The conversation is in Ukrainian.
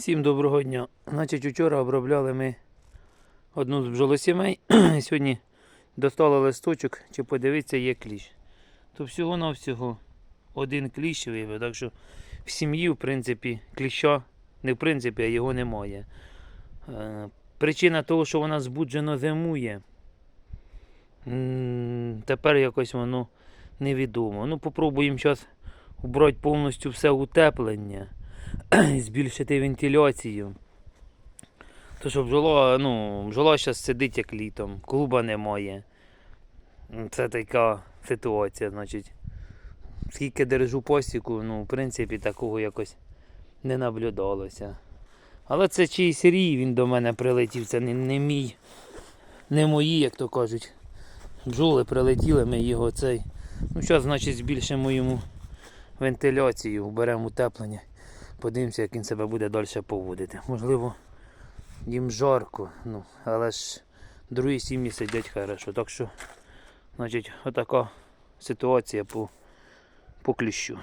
Всім доброго дня. Значить, вчора обробляли ми одну з бджолосімей. Сьогодні достали листочок, чи подивитися, є кліщ. То всього-навсього один кліщ виявив. Так що в сім'ї, в принципі, кліща, не в принципі, а його немає. Е, Причина того, що вона збуджено зимує. Тепер якось воно невідомо. Ну, попробуємо зараз убрати повністю все утеплення. збільшити вентиляцію. То що бджола, ну, бджола зараз сидить як літом, клуба немає. Це така ситуація, значить. Скільки держу посіку, ну, в принципі, такого якось не наблюдалося. Але це чийсь рій, він до мене прилетів, це не, не мій, не мої, як то кажуть. Бджоли прилетіли, ми його цей. Ну, зараз, значить, збільшимо йому вентиляцію, уберемо утеплення. Подивимося, як він себе буде далі поводити. Можливо, їм жарко, ну, але ж другі сім'ї сидять хорошо. Так що, значить, отака ситуація по, по кліщу.